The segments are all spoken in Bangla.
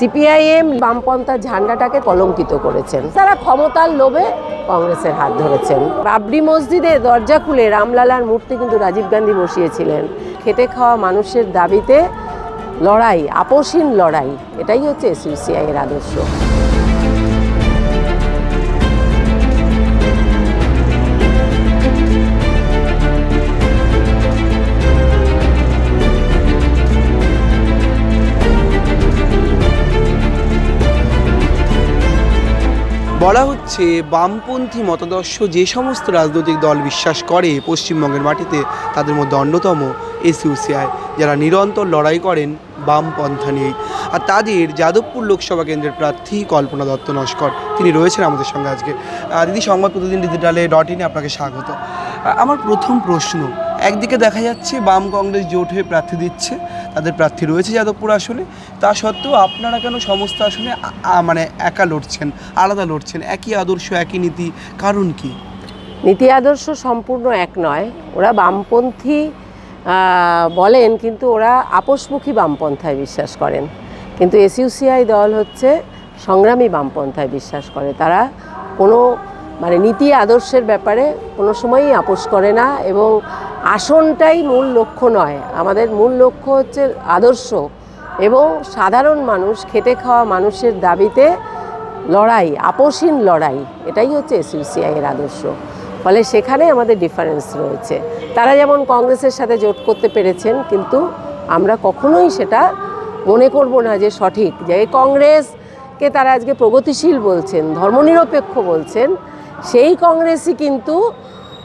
সিপিআইএম বামপন্থার ঝান্ডাটাকে কলঙ্কিত করেছেন। তারা ক্ষমতার লোভে কংগ্রেসের হাত ধরেছেন। বাবরি মসজিদে দরজা খুলে রামলালার মূর্তি কিন্তু রাজীব গান্ধী বসিয়েছিলেন। খেতে খাওয়া মানুষের দাবিতে লড়াই, আপোষহীন লড়াই, এটাই হচ্ছে এসইউসিআই এর আদর্শ। বলা হচ্ছে, বামপন্থী মতাদর্শ যে সমস্ত রাজনৈতিক দল বিশ্বাস করে পশ্চিমবঙ্গের মাটিতে, তাদের মধ্যে অন্যতম এসইউসিআই যারা নিরন্তর লড়াই করেন বামপন্থা নিয়ে আর তাদের যাদবপুর লোকসভা কেন্দ্রের প্রার্থী কল্পনা দত্ত নস্কর, তিনি রয়েছেন আমাদের সঙ্গে আজকে। দিদি, সংবাদ প্রতিদিন ডিজিটালে ডট ইনে আপনাকে স্বাগত। আমার প্রথম প্রশ্ন একদিকে দেখা যাচ্ছে বাম কংগ্রেস জোট হয়ে প্রার্থী দিচ্ছে, তাদের প্রার্থী রয়েছে যাদবপুর আসনে। তা সত্ত্বেও আপনারা কেন সমস্ত আসনে মানে একা লড়ছেন, আলাদা লড়ছেন? একই আদর্শ, একই নীতি, কারণ কি? নীতি আদর্শ সম্পূর্ণ এক নয়। ওরা বামপন্থী বলেন, কিন্তু ওরা আপোষমুখী বামপন্থায় বিশ্বাস করেন। কিন্তু এসইউসিআই দল হচ্ছে সংগ্রামী বামপন্থায় বিশ্বাস করে। তারা কোনো মানে নীতি আদর্শের ব্যাপারে কোনো সময়ই আপোষ করে না এবং আসনটাই মূল লক্ষ্য নয়। আমাদের মূল লক্ষ্য হচ্ছে আদর্শ এবং সাধারণ মানুষ, খেটে খাওয়া মানুষের দাবিতে লড়াই, আপোষহীন লড়াই, এটাই হচ্ছে এসইউসিআই এর আদর্শ। ফলে সেখানে আমাদের ডিফারেন্স রয়েছে। তারা যেমন কংগ্রেসের সাথে জোট করতে পেরেছেন, কিন্তু আমরা কখনোই সেটা মনে করব না যে সঠিক। যে কংগ্রেসকে তারা আজকে প্রগতিশীল বলছেন, ধর্মনিরপেক্ষ বলছেন, সেই কংগ্রেসই কিন্তু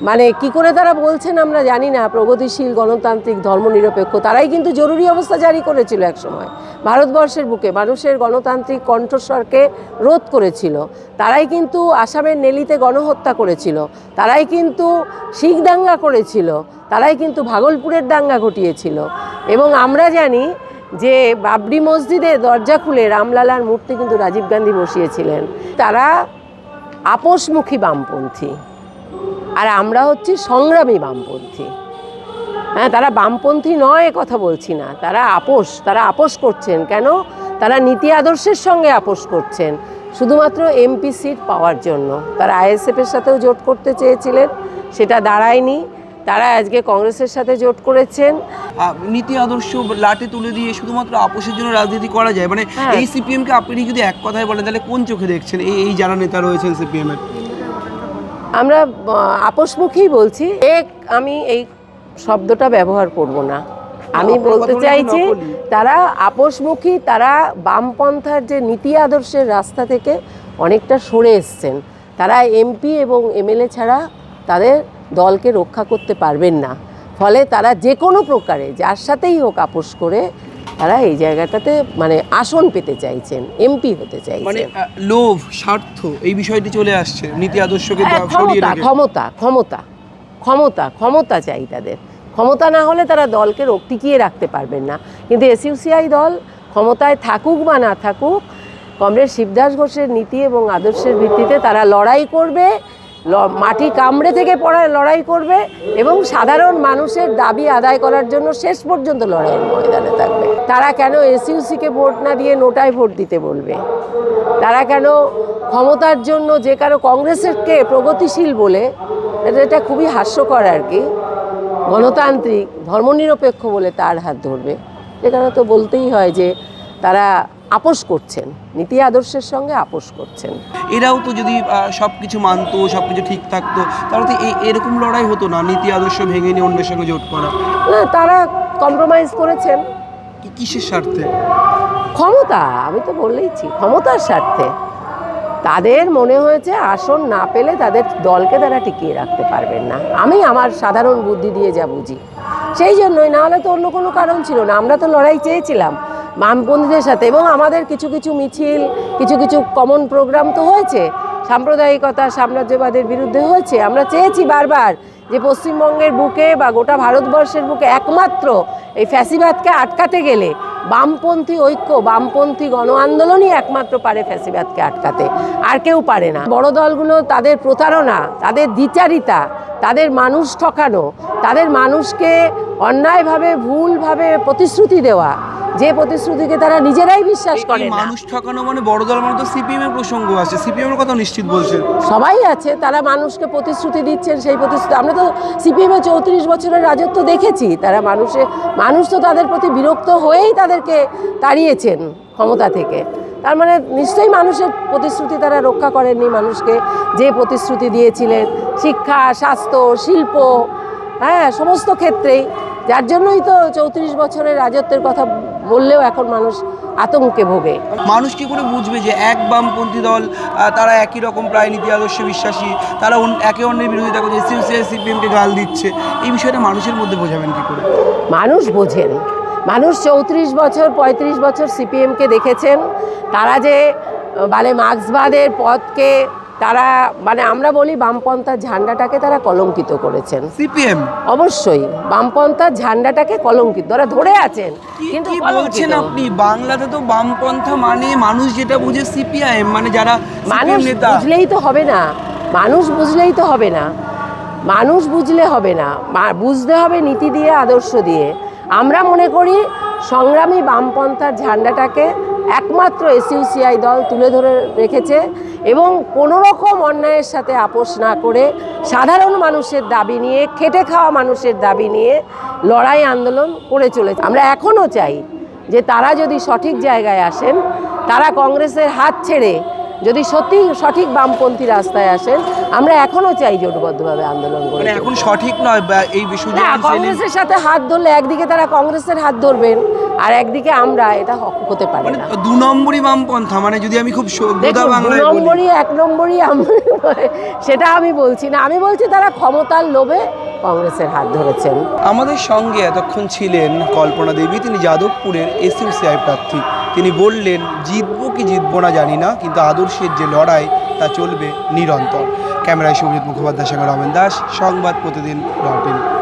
মানে কি করে তারা বলছেন আমরা জানি না, প্রগতিশীল গণতান্ত্রিক ধর্মনিরপেক্ষ, তারাই কিন্তু জরুরি অবস্থা জারি করেছিল একসময়। ভারতবর্ষের বুকে মানুষের গণতান্ত্রিক কণ্ঠস্বরকে রোধ করেছিল। তারাই কিন্তু আসামের নেলিতে গণহত্যা করেছিল। তারাই কিন্তু শিখ দাঙ্গা করেছিল। তারাই কিন্তু ভাগলপুরের দাঙ্গা ঘটিয়েছিল। এবং আমরা জানি যে বাবরি মসজিদে দরজা খুলে রামলালার মূর্তি কিন্তু রাজীব গান্ধী বসিয়েছিলেন। তারা আপোষমুখী বামপন্থী। আর আমরা হচ্ছি সংগ্রামী বামপন্থী। হ্যাঁ তারা বামপন্থী নয় এ কথা বলছি না। তারা আপোষ তারা আপোষ করছেন। কেন? তারা নীতি আদর্শের সঙ্গে আপোষ করছেন। শুধুমাত্র এমপি সিট পাওয়ার জন্য। তারা আইএসএফের সাথেও জোট করতে চেয়েছিলেন সেটা দাঁড়ায়নি। তারা আজকে কংগ্রেসের সাথে জোট করেছেন। নীতি আদর্শ লাটে তুলে দিয়ে শুধুমাত্র আপোষের জন্য রাজনীতি করা যায়? মানে হ্যাঁ। এই সিপিএমকে আপনি যদি এক কথায় বলেন তাহলে কোন চোখে দেখছেন? এই এই যারা নেতা রয়েছেন সিপিএম এর? আমরা আহ, আপোষমুখী বলছি এক আমি এই শব্দটা ব্যবহার করব না। আমি বলতে চাইছি তারা আপোষমুখী তারা বামপন্থার যে নীতি আদর্শের রাস্তা থেকে অনেকটা সরে এসছেন। তারা এমপি এবং এমএলএ ছাড়া তাদের দলকে রক্ষা করতে পারবেন না। ফলে তারা যে কোনো প্রকারে যার সাথেই হোক আপোষ করে তারা এই জায়গাটাতে মানে আসন পেতে চাইছেন এমপি হতে মানে চাইছেন আহ, লোভ স্বার্থ এই বিষয়টি চলে আসছে। নীতি আদর্শকে হ্যাঁ, ক্ষমতা ক্ষমতা ক্ষমতা ক্ষমতা ক্ষমতা চাই তাদের। ক্ষমতা না হলে তারা দলকে রোগ টিকিয়ে রাখতে পারবেন না। কিন্তু এসইউসিআই দল ক্ষমতায় থাকুক বা না থাকুক কমরেড শিবদাস ঘোষের নীতি এবং আদর্শের ভিত্তিতে তারা লড়াই করবে। মাটি কামড়ে থেকে পড়া লড়াই করবে এবং সাধারণ মানুষের দাবি আদায় করার জন্য শেষ পর্যন্ত লড়াইয়ের ময়দানে থাকবে। তারা কেন এসইউসিকে ভোট না দিয়ে নোটায় ভোট দিতে বলবে? তারা কেন ক্ষমতার জন্য যে কারও কংগ্রেসকে প্রগতিশীল বলে, এটা খুবই হাস্যকর আর কি। গণতান্ত্রিক, ধর্মনিরপেক্ষ বলে তার হাত ধরবে। সেখানে তো বলতেই হয় যে তারা আপোষ করছেন নীতি আদর্শের সঙ্গে আপোষ করছেন। এরাও তো যদি সব কিছু মানতো সব কিছু ঠিক থাকতো তাহলে তো এই- এরকম লড়াই হতো না নীতি আদর্শ ভেঙে নিয়ে অন্যের সঙ্গে জোট করা। না তারা কম্প্রোমাইজ করেছেন। কি কিসের স্বার্থে? ক্ষমতা আমি তো বললেইছি ক্ষমতার স্বার্থে। তাদের মনে হয়েছে আসন না পেলে তাদের দলকে তারা টিকিয়ে রাখতে পারবেন না। আমি আমার সাধারণ বুদ্ধি দিয়ে যা বুঝি। সেই জন্যই না হলে তো অন্য কোনো কারণ ছিল না। আমরা তো লড়াই চেয়েছিলাম। বামপন্থীদের সাথে এবং আমাদের কিছু কিছু মিছিল, কিছু কিছু কমন প্রোগ্রাম তো হয়েছে। সাম্প্রদায়িকতা, সাম্রাজ্যবাদের বিরুদ্ধে হয়েছে। আমরা চেয়েছি বারবার যে পশ্চিমবঙ্গের বুকে বা গোটা ভারতবর্ষের বুকে একমাত্র এই ফ্যাসিবাদকে আটকাতে গেলে বামপন্থী ঐক্য, বামপন্থী গণ আন্দোলনই একমাত্র পারে ফ্যাসিবাদকে আটকাতে। আর কেউ পারে না। বড় দলগুলো তাদের প্রতারণা, তাদের দ্বিচারিতা তাদের মানুষ ঠকানো তাদের মানুষকে অন্যায়ভাবে ভুলভাবে প্রতিশ্রুতি দেওয়া যে প্রতিশ্রুতিকে তারা নিজেরাই বিশ্বাস করে না। মানুষ ঠকানো মানে বড় দল মানে তো সিপিএম এর প্রসঙ্গ আছে সিপিএম এর কথা নিশ্চিত বলছেন। সবাই আছে তারা মানুষকে প্রতিশ্রুতি দিচ্ছেন সেই প্রতিশ্রুতি আমরা তো সিপিএম এর চৌত্রিশ বছরের রাজত্ব দেখেছি তারা মানুষে মানুষ তো তাদের প্রতি বিরক্ত হয়েই তাদেরকে তাড়িয়েছেন। ক্ষমতা থেকে তার মানে নিশ্চয়ই মানুষের প্রতিশ্রুতি তারা রক্ষা করেননি মানুষকে যে প্রতিশ্রুতি দিয়েছিলেন শিক্ষা স্বাস্থ্য শিল্প হ্যাঁ সমস্ত ক্ষেত্রেই যার জন্যই তো চৌত্রিশ বছরের রাজত্বের কথা বললেও এখন মানুষ আতঙ্কে ভোগে মানুষ কি করে বুঝবে যে এক বামপন্থী দল তারা একই রকম প্রায় নীতি আদর্শে বিশ্বাসী তারা একে অন্যের বিরোধিতা করছে সিপিএম সিপিএমকে গাল দিচ্ছে এই বিষয়টা মানুষের মধ্যে বোঝাবেন কি করে মানুষ বোঝেন মানুষ চৌত্রিশ বছর পঁয়ত্রিশ বছর সিপিএমকে দেখেছেন। তারা যে মানে মার্ক্সবাদের পথকে তারা মানে আমরা বলি বামপন্থার ঝান্ডাটাকে তারা কলঙ্কিত করেছেন। সিপিএম? অবশ্যই বামপন্থার ঝান্ডাটাকে কলঙ্কিত ওরা ধরে আছেন কিন্তু বলছেন আপনি? বাংলাতে তো বামপন্থা মানে মানুষ যেটা বুঝে সিপিআইএম মানে যারা মানুষ বুঝলেই তো হবে না মানুষ বুঝলেই তো হবে না মানুষ বুঝলে হবে না বুঝতে হবে নীতি দিয়ে আদর্শ দিয়ে। আমরা মনে করি সংগ্রামী বামপন্থার ঝান্ডাটাকে একমাত্র এসইউসিআই দল তুলে ধরে রেখেছে এবং কোনো রকম অন্যায়ের সাথে আপোষ না করে সাধারণ মানুষের দাবি নিয়ে, খেটে খাওয়া মানুষের দাবি নিয়ে লড়াই আন্দোলন করে চলেছে। আমরা এখনও চাই যে তারা যদি সঠিক জায়গায় আসেন, তারা কংগ্রেসের হাত ছেড়ে যদি সত্যি সঠিক বামপন্থী রাস্তায় আসেন আমরা এখনও চাই জোটবদ্ধভাবে আন্দোলন করে মানে এখন সঠিক নয় এই বিষয় কংগ্রেসের সাথে হাত ধরলে একদিকে তারা কংগ্রেসের হাত ধরবেন আর একদিকে আমরা এটা হতে পারে মানে না। দু নম্বরই বামপন্থা মানে যদি আমি খুব বাংলায় নম্বরই এক নম্বরই আমি সেটা আমি বলছি না। আমি বলছি তারা ক্ষমতার লোভে কংগ্রেসের হাত ধরেছেন। আমাদের সঙ্গে এতক্ষণ ছিলেন কল্পনা দেবী, তিনি যাদবপুরের এসইউসিআই প্রার্থী। তিনি বললেন, জিতবো কি জিতবো না জানি না, কিন্তু আদর্শের যে লড়াই, তা চলবে নিরন্তর। ক্যামেরায় সৌজিত মুখোপাধ্যায় সঙ্গে রমেন দাস, সংবাদ প্রতিদিন ডট